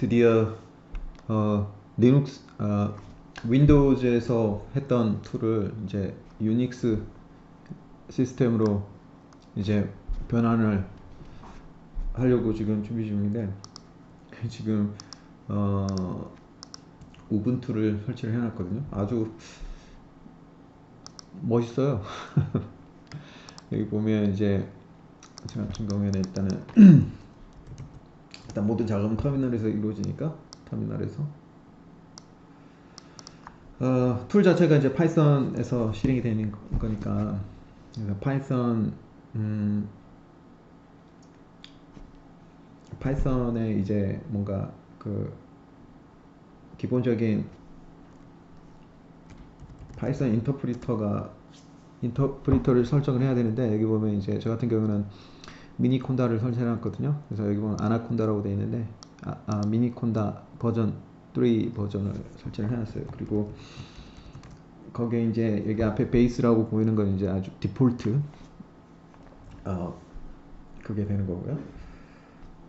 드디어 어, 리눅스 어, 윈도우즈에서 했던 툴을 이제 유닉스 시스템으로 이제 변환을 하려고 지금 준비 중인데 지금 어, 우분투를 설치를 해놨거든요. 아주 멋있어요. 여기 보면 이제 저 같은 경우에는 일단은 일단 모든 작업은 터미널에서 이루어지니까 터미널에서. 어, 툴 자체가 이제 파이썬에서 실행이 되는 거- 거니까. 파이썬 음, 파이썬에 이제 뭔가 그 기본적인 파이썬 인터프리터가 인터프리터를 설정을 해야 되는데 여기 보면 이제 저 같은 경우는 미니콘다를 설치해 놨거든요. 그래서 여기 보면 아나콘다라고 되어 있는데 아, 아, 미니콘다 버전 3 버전을 설치를 해놨어요. 그리고 거기에 이제 여기 앞에 베이스라고 보이는 건 이제 아주 디폴트 어 그게 되는 거고요.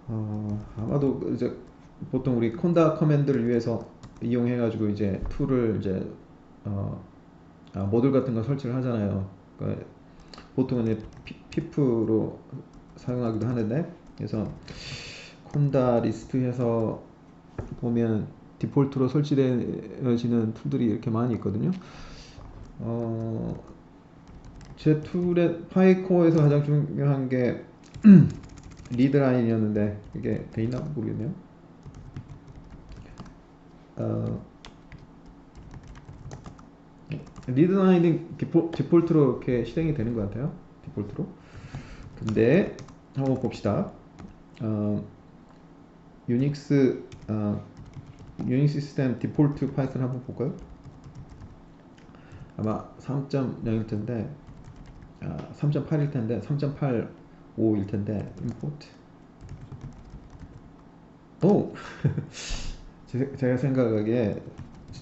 어 아마도 이제 보통 우리 콘다 커맨드를 위해서 이용해 가지고 이제 툴을 이제 어 아, 모듈 같은 거 설치를 하잖아요. 그러니까 보통은 이제 피, 피프로 사용하기도 하는데 그래서 콘다 리스트에서 보면 디폴트로 설치되어지는 툴들이 이렇게 많이 있거든요. 어, 제 툴의 파이코어에서 가장 중요한 게 리드 라인이었는데 이게 돼 있나 모르겠네요. 어, 리드 라인은 디폴, 디폴트로 이렇게 실행이 되는 것 같아요. 디폴트로. 근데 한번 봅시다. 어, 유닉스 어, 유닉 시스템 디폴트 파이썬 한번 볼까요? 아마 3.0일 텐데 아, 3.8일 텐데 3.85일 텐데 import 오 제- 제가 생각하기에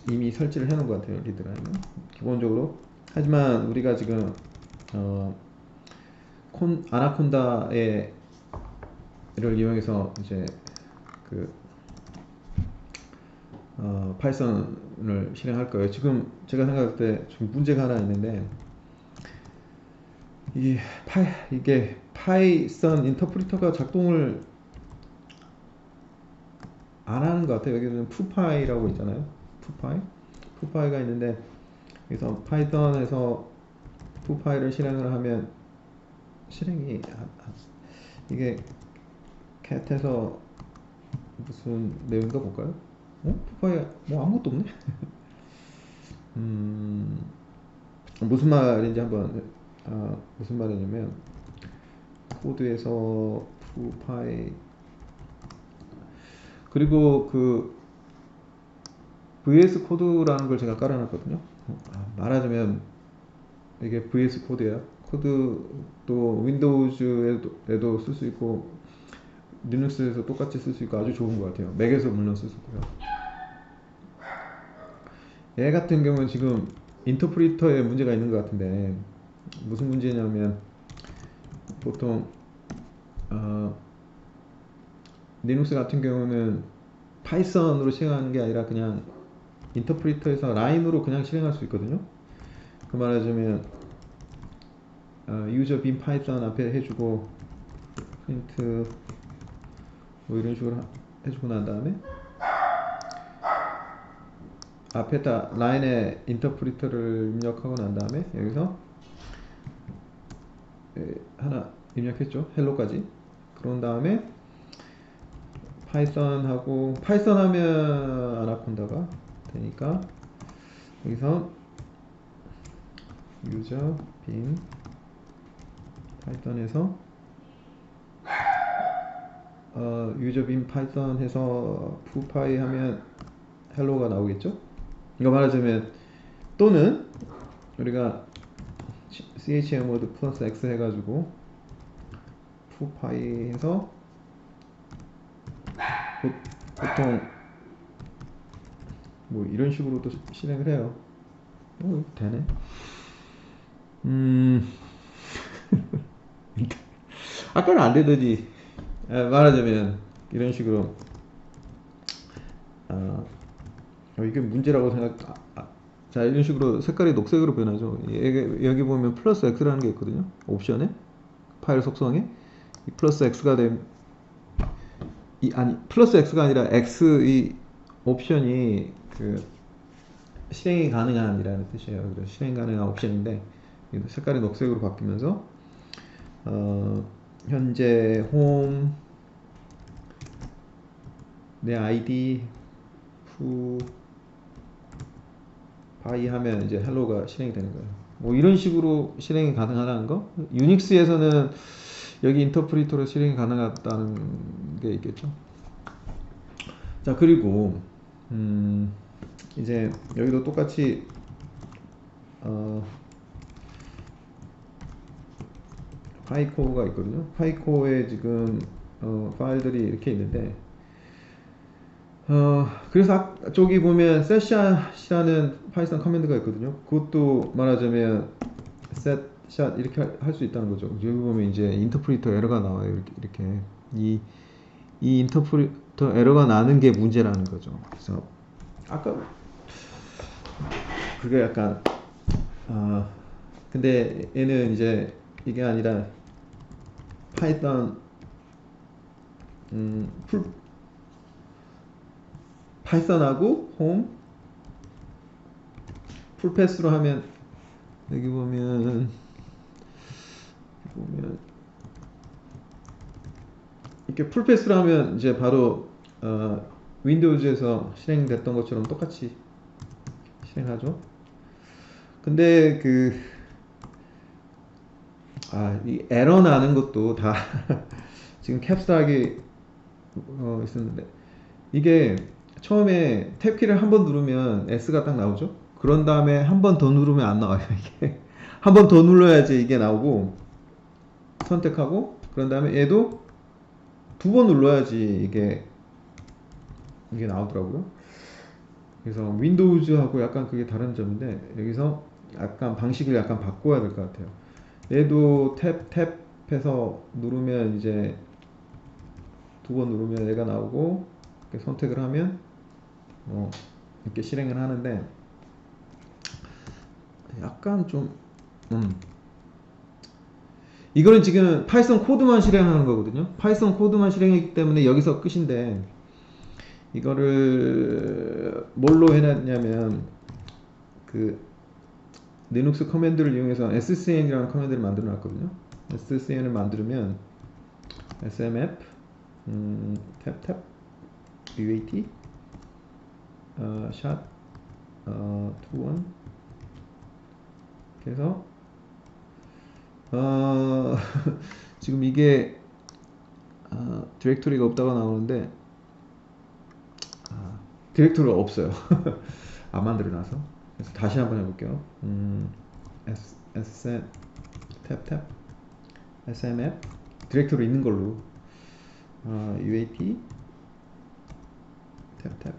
이미 설치를 해놓은 것 같아요 리드라인은 기본적으로 하지만 우리가 지금 어, 콘 아나콘다의 를 이용해서 이제 그 어, 파이썬을 실행할 거예요. 지금 제가 생각할 때 좀 문제가 하나 있는데 이 파이 이게 파이썬 인터프리터가 작동을 안 하는 것 같아요. 여기는 푸파이라고 있잖아요. 푸파이 푸파이가 있는데 그래서 파이썬에서 푸파이를 실행을 하면 실행이 안- 안- 이게 캣에서 무슨 내용인가 볼까요? 어? 푸파이 뭐 아무것도 없네. 음 무슨 말인지 한번 아 무슨 말이냐면 코드에서 푸파이 그리고 그 VS 코드라는 걸 제가 깔아놨거든요. 아, 말하자면 이게 VS 코드예요. 코드도 윈도우즈에도 쓸 수 있고 리눅스에서 똑같이 쓸 수 있고 아주 좋은 것 같아요. 맥에서 물론 쓸 수 있고요. 얘 같은 경우는 지금 인터프리터에 문제가 있는 것 같은데 무슨 문제냐면 보통 어, 리눅스 같은 경우는 파이썬으로 실행하는 게 아니라 그냥 인터프리터에서 라인으로 그냥 실행할 수 있거든요. 그 말하자면 어, 유저 빈 파이썬 앞에 해주고 프린트 뭐 이런 식으로 하- 해주고 난 다음에 앞에다 라인에 인터프리터를 입력하고 난 다음에 여기서 에, 하나 입력했죠? 헬로까지. 그런 다음에 파이썬하고 파이썬 하면 아나콘다가 되니까 여기서 유저 빈 파이썬에서 어, 유저 빈 파이썬 해서 푸파이 하면 헬로가 나오겠죠? 이거 말하자면 또는 우리가 chmod 플러스 x 해가지고 푸파이 해서 보, 보통 뭐 이런 식으로도 실행을 해요. 어, 되네. 음, 아까는 안 되더니 아, 말하자면 이런 식으로 아, 어, 이게 문제라고 생각. 아, 아, 자 이런 식으로 색깔이 녹색으로 변하죠. 여기, 여기 보면 플러스 x라는 게 있거든요. 옵션에 파일 속성에 이 플러스 x가 된 이 아니 플러스 x가 아니라 x 이 옵션이 그 실행이 가능한이라는 뜻이에요. 그래서 실행 가능한 옵션인데 이 색깔이 녹색으로 바뀌면서 어, 현재 홈 내 아이디 후 바이 하면 이제 헬로가 실행이 되는 거예요. 뭐 이런 식으로 실행이 가능하다는 거. 유닉스에서는 여기 인터프리터로 실행이 가능하다는 게 있겠죠. 자 그리고 음, 이제 여기도 똑같이 어, 파이코가 있거든요. 파이코에 지금 어, 파일들이 이렇게 있는데 어, 그래서 앞- 저기 보면 set샷이라는 파이썬 커맨드가 있거든요. 그것도 말하자면 set샷 이렇게 할 수 있다는 거죠. 여기 보면 이제 인터프리터 에러가 나와요. 이렇게 이렇게 이, 이 인터프리터 에러가 나는 게 문제라는 거죠. 그래서 아까 그게 약간 아 근데 얘는 이제 이게 아니라 파이썬 음, 풀 파이썬하고 홈 풀패스로 하면 여기 보면 보면 이렇게 풀패스로 하면 이제 바로 어, 윈도우즈에서 실행됐던 것처럼 똑같이 실행하죠. 근데 그 아, 이 에러 나는 것도 다 지금 캡스하게 어, 있었는데 이게 처음에 탭키를 한 번 누르면 S가 딱 나오죠. 그런 다음에 한 번 더 누르면 안 나와요. 이게 한 번 더 눌러야지 이게 나오고 선택하고 그런 다음에 얘도 두 번 눌러야지 이게 이게 나오더라고요. 그래서 윈도우즈하고 약간 그게 다른 점인데 여기서 약간 방식을 약간 바꿔야 될 것 같아요. 얘도 탭 탭 해서 누르면 이제 두 번 누르면 얘가 나오고 이렇게 선택을 하면 어, 이렇게 실행을 하는데 약간 좀 음. 이거는 지금 파이썬 코드만 실행하는 거거든요. 파이썬 코드만 실행했기 때문에 여기서 끝인데 이거를 뭘로 해놨냐면 그 리눅스 커맨드를 이용해서 SCN이라는 커맨드를 만들어 놨거든요. SCN을 만들면 SMF 음, 탭탭 UAT 어, 샷 어, 투원 그래서 어, 지금 이게 어, 디렉토리가 없다고 나오는데 아, 디렉토리가 없어요. 안 만들어놔서. 그래서 다시 한번 해볼게요. 음, S, S, 탭, 탭, SMF, 디렉토리 있는 걸로. 어, UAT, 탭, 탭.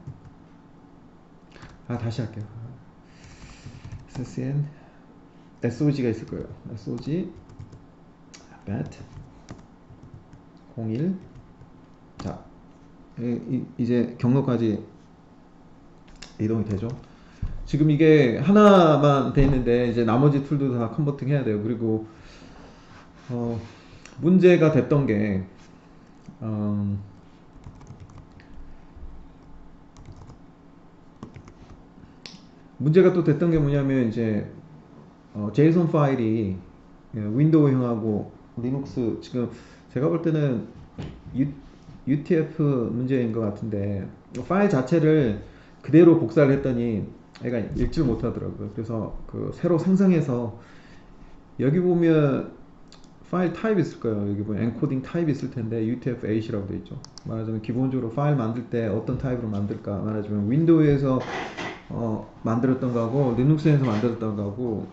아, 다시 할게요. SCN, SOG가 있을 거예요. SOG, bat, 01. 자, 이- 이- 이제 경로까지 이동이 되죠. 지금 이게 하나만 돼 있는데 이제 나머지 툴도 다 컨버팅 해야 돼요. 그리고 어, 문제가 됐던 게 음, 문제가 또 됐던 게 뭐냐면 이제 어, JSON 파일이 예, 윈도우형하고 리눅스 지금 제가 볼 때는 U, UTF 문제인 것 같은데 파일 자체를 그대로 복사를 했더니 애가 읽지를 못하더라고요. 그래서 그 새로 생성해서 여기 보면 파일 타입 있을 거예요. 여기 보면 엔코딩 타입 있을 텐데 UTF-8이라고 돼 있죠. 말하자면 기본적으로 파일 만들 때 어떤 타입으로 만들까? 말하자면 윈도우에서 어, 만들었던 거하고 리눅스에서 만들었던 거하고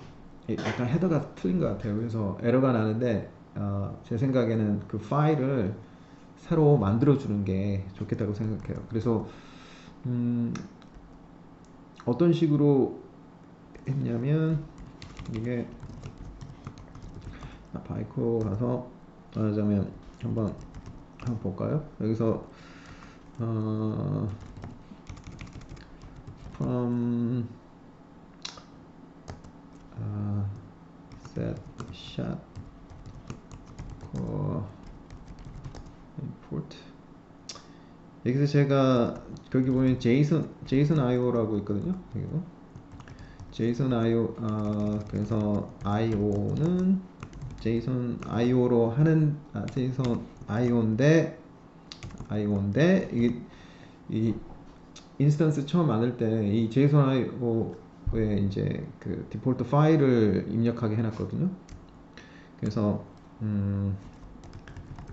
이- 약간 헤더가 틀린 것 같아요. 그래서 에러가 나는데 어, 제 생각에는 그 파일을 새로 만들어 주는 게 좋겠다고 생각해요. 그래서 음, 어떤 식으로 했냐면 이게 아, 바이코 가서 말하자면 한번 한번 볼까요? 여기서 어, from uh, set shot import 여기서 제가 거기 보면 제이슨 제이슨 IO라고 있거든요. 여기도 제이슨 IO 아 그래서 IO는 제이슨 IO로 하는 아, 제이슨 IO인데 IO인데 이게 이 인스턴스 처음 만들 때 이 제이슨 IO에 이제 그 디폴트 파일을 입력하게 해놨거든요. 그래서 음,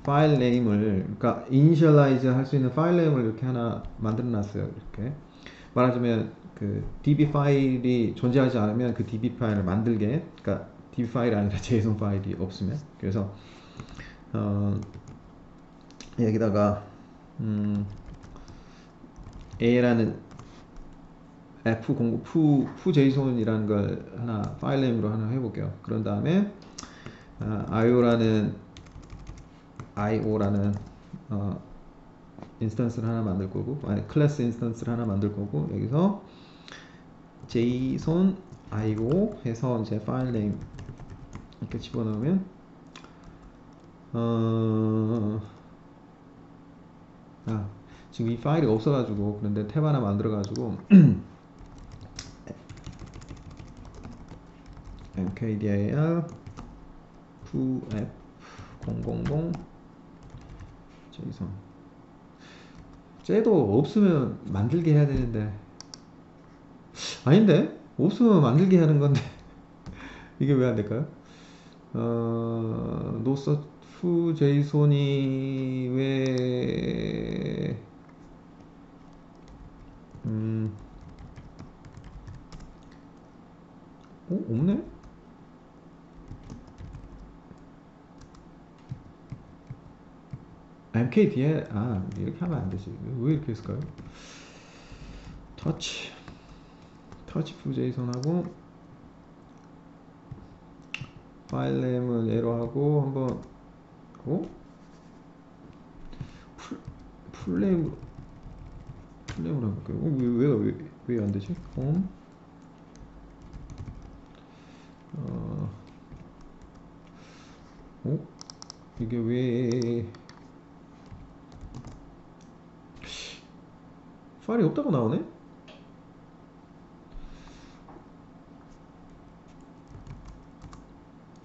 파일 네임을 그러니까 이니셜라이즈 할 수 있는 파일 네임을 이렇게 하나 만들어 놨어요. 이렇게 말하자면 그 DB 파일이 존재하지 않으면 그 DB 파일을 만들게 그러니까 DB 파일이 아니라 JSON 파일이 없으면 그래서 어, 여기다가 음, A라는 F09 푸, 푸 JSON이라는 걸 하나 파일 네임으로 하나 해볼게요. 그런 다음에 어, IO라는 IO라는 어, 인스턴스를 하나 만들 거고 아니 클래스 인스턴스를 하나 만들 거고 여기서 JSON IO 해서 이제 파일 네임 이렇게 집어넣으면 어, 아, 지금 이 파일이 없어가지고 그런데 탭 하나 만들어가지고 mkdir ff 000 JSON 쟤도 없으면 만들게 해야 되는데. 아닌데? 없으면 만들게 하는 건데. 이게 왜 안 될까요? 어, 노서 후 제이손이 왜? 음, 어 없네? MKD에 아 이렇게 하면 안 되지 왜 이렇게 했을까요? 터치 터치 fu 제이선하고 파일 네임은 에러하고 한번 어? 풀 풀네임 풀네임으로 해볼게요 어, 왜, 왜, 안되지? 홈 어, 어? 이게 왜 파일이 없다고 나오네?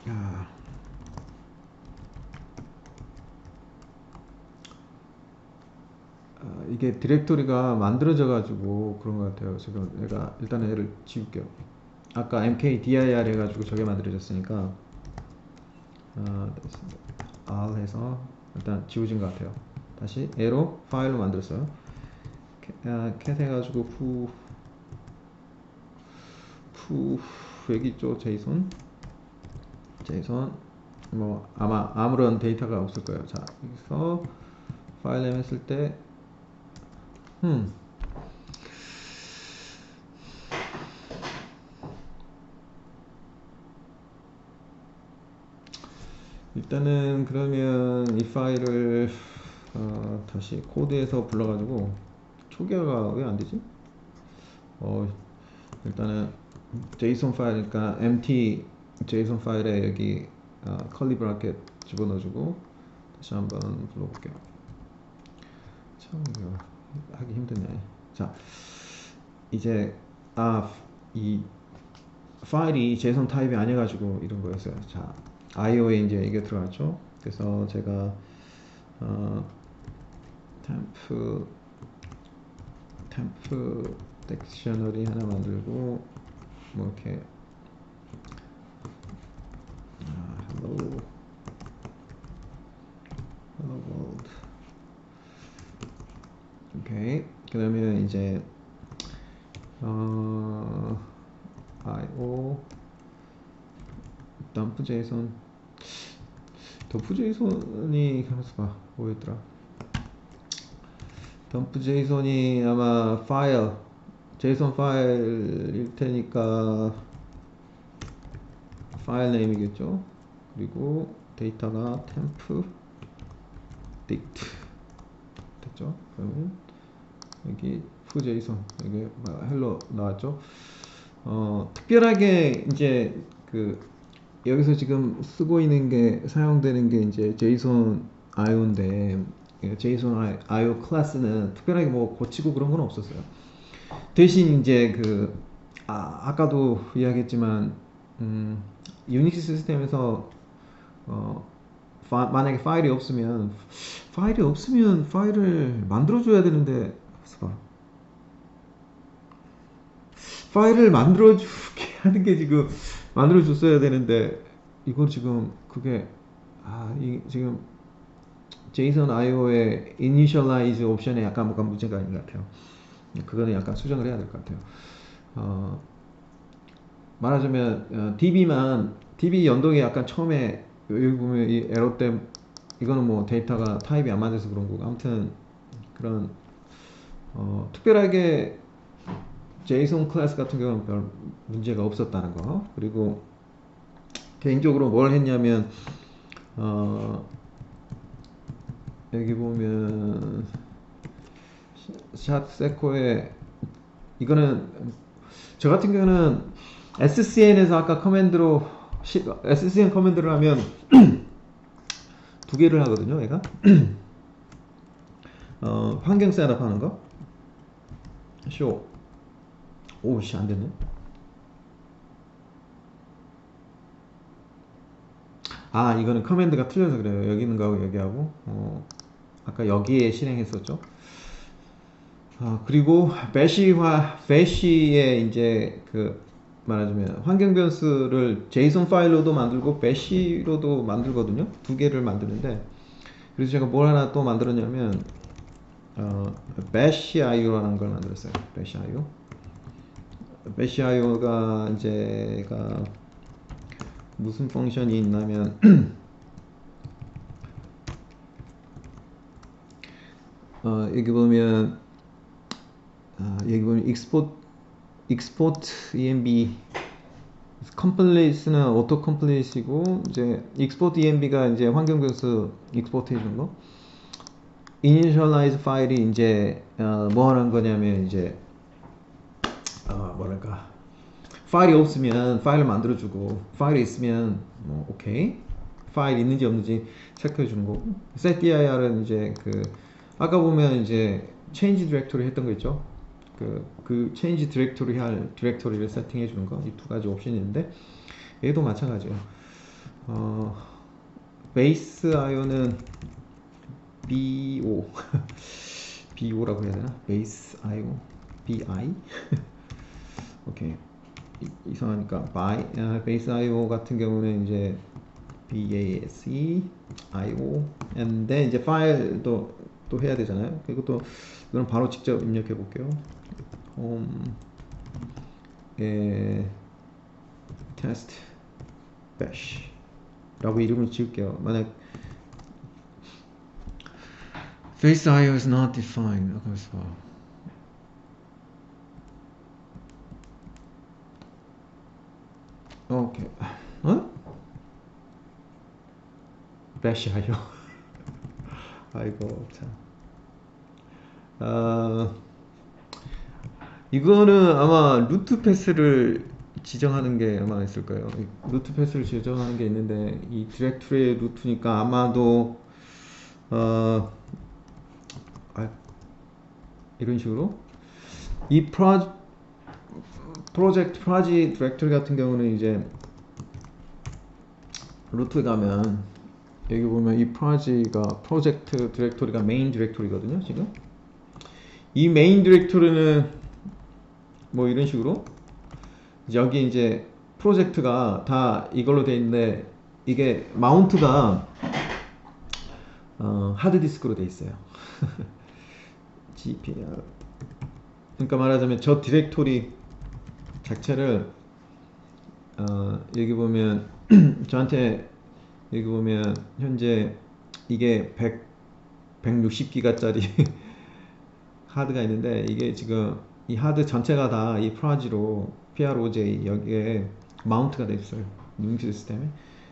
야. 아, 이게 디렉토리가 만들어져 가지고 그런 것 같아요. 지금 내가 일단 얘를 지울게요. 아까 mkdir 해가지고 저게 만들어졌으니까 아, R 해서 일단 지워진 것 같아요. 다시 에로 파일로 만들었어요. 아, 캣 해가지고 푸, 푸, 여기 있죠, 제이손. 제이손. 뭐, 아마 아무런 데이터가 없을 거예요. 자, 여기서 파일 네임 했을 때, 음. 일단은 그러면 이 파일을 어, 다시 코드에서 불러가지고 초기화가 왜 안 되지? 어, 일단은 JSON 파일이니까 empty JSON 파일에 여기 어, 컬리 브라켓 집어넣어주고 다시 한번 불러볼게요. 참 이거 하기 힘드네. 자, 이제 아 이 파일이 JSON 타입이 아니어가지고 이런 거였어요. 자, IO에 이제 이게 들어갔죠. 그래서 제가 어, 템프 템프 딕셔너리 하나 만들고 뭐 이렇게. 아, hello. Hello world. 오케이 그러면 이제 어 io 덤프 제이선 덤프 제이선이 가만있어 봐 뭐였더라 덤프 제이선이 아마 파일 제이선 파일일 테니까 파일 네임이겠죠? 그리고 데이터가 템프 딕트 됐죠? 그러면 여기 푸 제이선 여기 헬로 나왔죠? 어 특별하게 이제 그 여기서 지금 쓰고 있는 게 사용되는 게 이제 제이선 아이오인데 JSON IO 클래스는 특별하게 뭐 고치고 그런 건 없었어요. 대신 이제 그 아, 아까도 이야기했지만 음, 유닉스 시스템에서 어, 파- 만약에 파일이 없으면 파일이 없으면 파일을 만들어줘야 되는데. 파일을 만들어주게 하는 게 지금 만들어줬어야 되는데 이걸 지금 그게 아 이 지금 JSON IO의 initialize 옵션에 약간 뭔가 문제가 있는 것 같아요. 그거는 약간 수정을 해야 될 것 같아요. 어, 말하자면 어, DB만 DB 연동이 약간 처음에 여기 보면 이 에러 때 이거는 뭐 데이터가 타입이 안 맞아서 그런 거고 아무튼 그런 어, 특별하게 JSON 클래스 같은 경우는 별 문제가 없었다는 거 그리고 개인적으로 뭘 했냐면 어, 여기 보면 샷 세코에 이거는 저 같은 경우는 SCN에서 아까 커맨드로 시- SCN 커맨드를 하면 두 개를 하거든요, 얘가. 어, 환경 셋업 하는 거. 쇼. 오, 씨, 안 됐네. 아, 이거는 커맨드가 틀려서 그래요. 여기 있는 거하고 여기하고. 어, 아까 여기에 실행했었죠. 아, 그리고 배시화 배시의 이제 그 말하자면 환경 변수를 JSON 파일로도 만들고 배시로도 만들거든요. 두 개를 만드는데 그래서 제가 뭘 하나 또 만들었냐면 어, bash io라는 걸 만들었어요. bash io. bash io가 이제가 무슨 펑션이 있냐면 어, 여기 보면 아, 여기 보면 export export env 컴플레이스는 오토 컴플레이스이고 이제 export env가 이제 환경 변수 export 해주는 거. initialize 파일이 이제 어, 뭐 하는 거냐면 이제 어, 뭐랄까. 파일이 없으면 파일을 만들어주고 파일이 있으면 뭐 오케이 파일 있는지 없는지 체크해 주는 거고 setdir은 이제 그 아까 보면 이제 change directory 했던 거 있죠? 그, 그 change directory 할 디렉토리를 세팅해 주는 거. 이 두 가지 옵션이 있는데 얘도 마찬가지예요. 어, base io는 bo bo라고 해야 되나? base io bi 오케이. 이- 이상하니까 by 아, base io 같은 경우는 이제 base io 인데 이제 파일도 또 해야 되잖아요. 그리고 또 이건 바로 직접 입력해 볼게요. home 에 test bash 라고 이름을 지을게요. 만약 face io is not defined. 그래서 오케이. 어? io. 아이고 참. 아 이거는 아마 루트 패스를 지정하는 게 아마 있을 거예요. 이 루트 패스를 지정하는 게 있는데 이 디렉토리의 루트니까 아마도 어 아, 이런 식으로 이 프로 프로젝트 프라지 디렉토리 같은 경우는 이제 루트 가면 여기 보면 이 프라지가 프로젝트 디렉토리가 메인 디렉토리거든요 지금. 이 메인 디렉토리는 뭐 이런 식으로 여기 이제 프로젝트가 다 이걸로 돼 있는데 이게 마운트가 어, 하드디스크로 돼 있어요. GPR 그러니까 말하자면 저 디렉토리 자체를 어, 여기 보면 저한테 여기 보면 현재 이게 100 160기가짜리 하드가 있는데 이게 지금 이 하드 전체가 다 이 프라지로 PROJ 여기에 마운트가 돼 있어요. 유닉스 시스템에.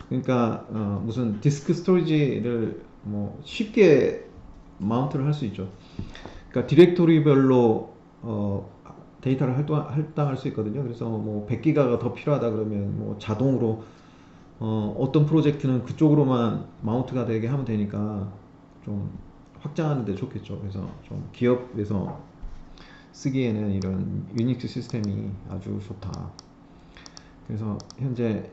그러니까 어, 무슨 디스크 스토리지를 뭐 쉽게 마운트를 할 수 있죠. 그러니까 디렉토리별로 어, 데이터를 할당, 할당할 수 있거든요. 그래서 뭐 100기가가 더 필요하다 그러면 뭐 자동으로 어, 어떤 프로젝트는 그쪽으로만 마운트가 되게 하면 되니까 좀 확장하는 데 좋겠죠. 그래서 좀 기업에서 쓰기에는 이런 유닉스 시스템이 아주 좋다. 그래서 현재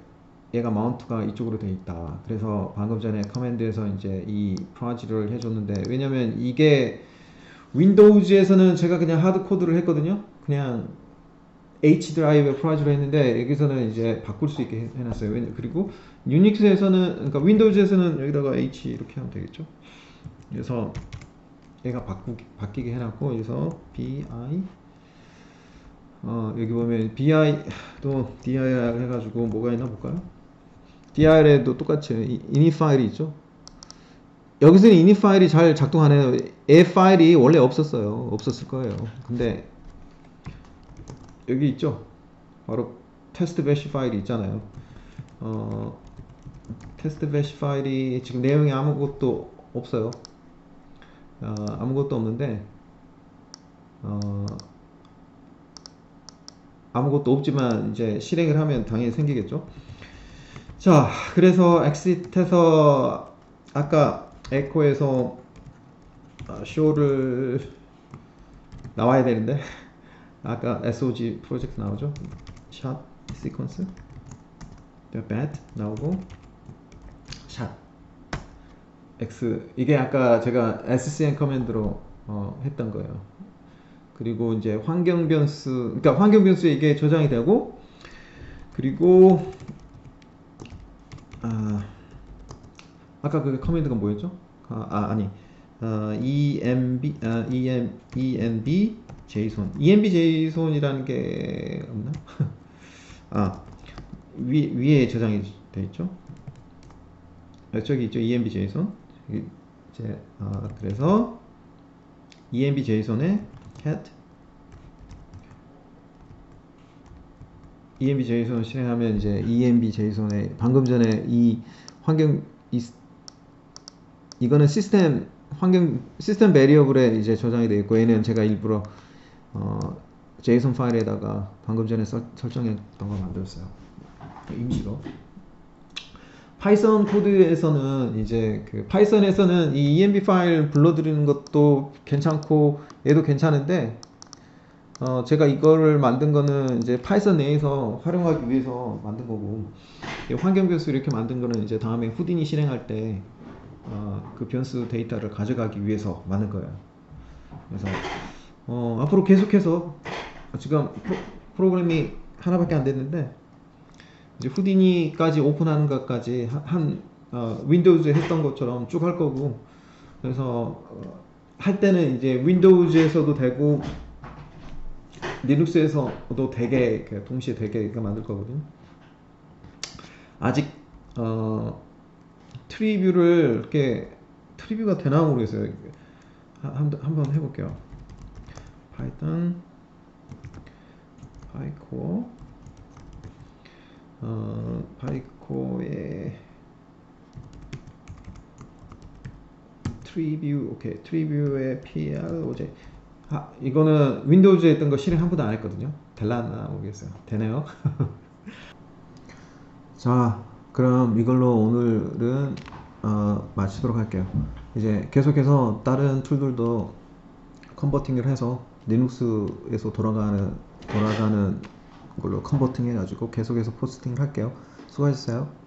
얘가 마운트가 이쪽으로 돼 있다. 그래서 방금 전에 커맨드에서 이제 이 프라지를 해줬는데 왜냐면 이게 윈도우즈에서는 제가 그냥 하드 코드를 했거든요. 그냥 H 드라이브에 프라이즈로 했는데 여기서는 이제 바꿀 수 있게 해- 해놨어요. 그리고 유닉스에서는 그러니까 윈도우즈에서는 여기다가 H 이렇게 하면 되겠죠. 그래서 얘가 바꾸 바뀌게 해놨고 여기서 BI 어 여기 보면 BI도 dir 해가지고 뭐가 있나 볼까요? dir에도 똑같이 이- init 파일이 있죠. 여기서는 init 파일이 잘 작동 안 해요. a 파일이 원래 없었어요. 없었을 거예요. 근데 여기 있죠. 바로 테스트 배시 파일이 있잖아요. 어, 테스트 배시 파일이 지금 내용이 아무것도 없어요. 어, 아무것도 없는데 어, 아무것도 없지만 이제 실행을 하면 당연히 생기겠죠. 자, 그래서 엑시트에서 아까 에코에서 아, 쇼를 나와야 되는데 아까 SOG 프로젝트 나오죠? 샷 시퀀스 bat 나오고 샷 X 이게 아까 제가 SCN 커맨드로 어, 했던 거예요. 그리고 이제 환경 변수 그러니까 환경 변수에 이게 저장이 되고 그리고 아 아까 그 커맨드가 뭐였죠? 아, 아 아니 어, enb 아, em enb json enb json이라는 게 없나? 아 위, 위에 저장이 돼 있죠? 아, 저기 있죠 enb json 이제 아 그래서 enb json에 cat enb json 실행하면 이제 enb json에 방금 전에 이 환경 이 이거는 시스템 환경 시스템 베리어블에 이제 저장이 되어 있고 얘는 제가 일부러 어, JSON 파일에다가 방금 전에 설, 설정했던 거 만들었어요. 임시로. 파이썬 코드에서는 이제 그 파이썬에서는 이 env 파일 불러들이는 것도 괜찮고 얘도 괜찮은데 어, 제가 이거를 만든 거는 이제 파이썬 내에서 활용하기 위해서 만든 거고 이 환경 변수 이렇게 만든 거는 이제 다음에 후딘이 실행할 때 어, 그 변수 데이터를 가져가기 위해서 만든 거예요. 그래서 어, 앞으로 계속해서 지금 프로, 프로 그램이 하나밖에 안 됐는데 이제 후디니까지 오픈하는 것까지 한, 한 어, 윈도우즈에 했던 것처럼 쭉 할 거고 그래서 어, 할 때는 이제 윈도우즈에서도 되고 리눅스에서도 되게 동시에 되게 만들 거거든요. 아직 어, 트리뷰를 이렇게 트리뷰가 되나 모르겠어요. 한- 한- 한번 해볼게요. 파이썬 파이코 어, 파이코의 트리뷰 오케이 트리뷰의 PROJ 아 이거는 윈도우즈에 있던 거 실행 한 번도 안 했거든요. 될라나 모르겠어요. 되네요. 자, 그럼 이걸로 오늘은 어, 마치도록 할게요. 이제 계속해서 다른 툴들도 컨버팅을 해서 리눅스에서 돌아가는 돌아가는 걸로 컨버팅 해가지고 계속해서 포스팅을 할게요. 수고하셨어요.